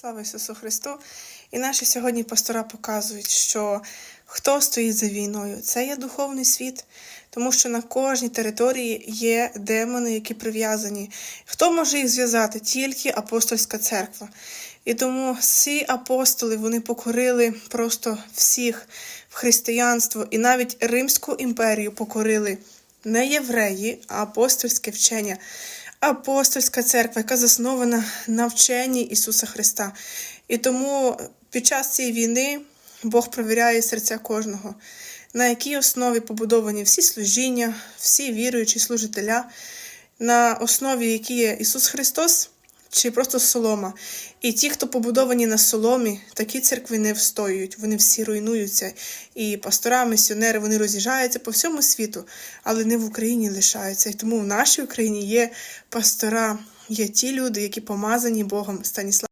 Слава Ісусу Христу! І наші сьогодні пастора показують, що хто стоїть за війною, це є духовний світ, тому що на кожній території є демони, які прив'язані. Хто може їх зв'язати? Тільки апостольська церква. І тому всі апостоли вони покорили просто всіх в християнство, і навіть Римську імперію покорили не євреї, а апостольське вчення. Апостольська церква, яка заснована на вченні Ісуса Христа. І тому під час цієї війни Бог провіряє серця кожного, на якій основі побудовані всі служіння, всі віруючі служителя, на основі які є Ісус Христос чи просто солома. І ті, хто побудовані на соломі, такі церкви не встоюють, вони всі руйнуються. І пастора, місіонери вони роз'їжджаються по всьому світу, але не в Україні лишаються. І тому в нашій Україні є пастора, є ті люди, які помазані Богом Станіслав.